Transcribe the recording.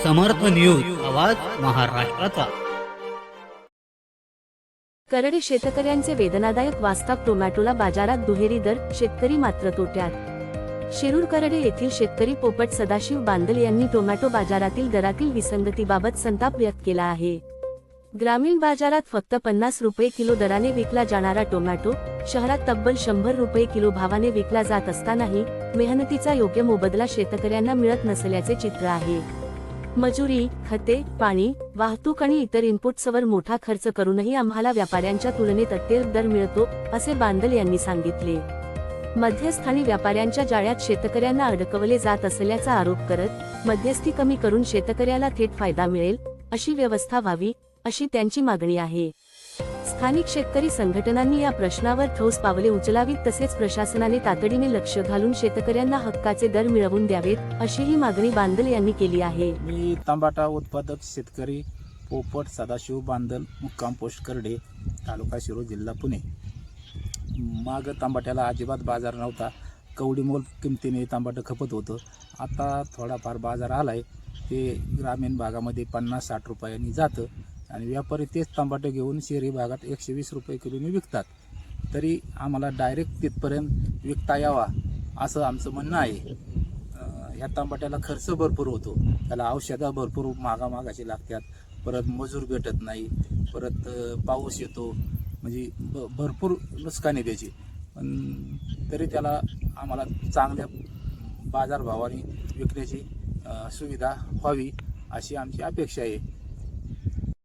समर्थ news आवाज महाराष्ट्राचा. करडे शेतकऱ्यांचे वेदनादायक वास्तव टोमॅटोला बाजारात दुहेरी दर शेतकरी मात्र तोट्यात. शिरूर करडे येथील शेतकरी पोपट सदाशिव बांदल यांनी टोमॅटो बाजारातील दरातील विसंगतीबाबत संताप व्यक्त केला आहे. ग्रामीण बाजारात फक्त पन्नास रुपये किलो दराने विकला जाणारा टोमॅटो शहरात तब्बल शंभर रुपये किलो भावाने विकला जात असतानाही मेहनतीचा योग्य मोबदला शेतकऱ्यांना मिळत नसल्याचे चित्र आहे. मजुरी खते पाणी वाहतूक आणि इतर इनपुट्सवर मोठा खर्च करूनही आम्हाला व्यापाऱ्यांच्या तुलनेत अत्यल्प दर मिळतो असे बांदल यांनी सांगितले. मध्यस्थानी व्यापाऱ्यांच्या जाळ्यात शेतकऱ्यांना अडकवले जात असल्याचा आरोप करत मध्यस्थी कमी करून शेतकऱ्याला थेट फायदा मिळेल अशी व्यवस्था व्हावी अशी त्यांची मागणी आहे. स्थानिक शेतकरी संघटनांनी या प्रश्नावर ठोस पावले उचलावीत तसेच प्रशासनाने तातडीने लक्ष घालून शेतकऱ्यांना हक्काचे दर मिळवून द्यावेत अशीही मागणी बांदल यांनी केली आहे. मी तांबाटा उत्पादक शेतकरी पोपट सदाशिव बांदल मुक्काम पोस्ट करडे तालुका शिरो जिल्हा पुणे. माग तांबाट्याला अजिबात बाजार नव्हता. कवडीमोल किमतीने तांबाटं खपत होतं. आता थोडाफार बाजार आलाय. ते ग्रामीण भागामध्ये पन्नास साठ रुपयांनी जातं. आणि व्यापारी तेच तंबाटे घेऊन शहरी भागात एकशे वीस रुपये किलोने विकतात. तरी आम्हाला डायरेक्ट तिथपर्यंत विकता यावा असं आमचं म्हणणं आहे. ह्या तांबाट्याला खर्च भरपूर होतो. त्याला औषधं भरपूर मागामागाची लागतात. परत मजूर भेटत नाही. परत पाऊस येतो. म्हणजे ब भरपूर नुकसान आहे त्याची. पण तरी त्याला आम्हाला चांगल्या बाजारभावाने विकण्याची सुविधा व्हावी अशी आमची अपेक्षा आहे.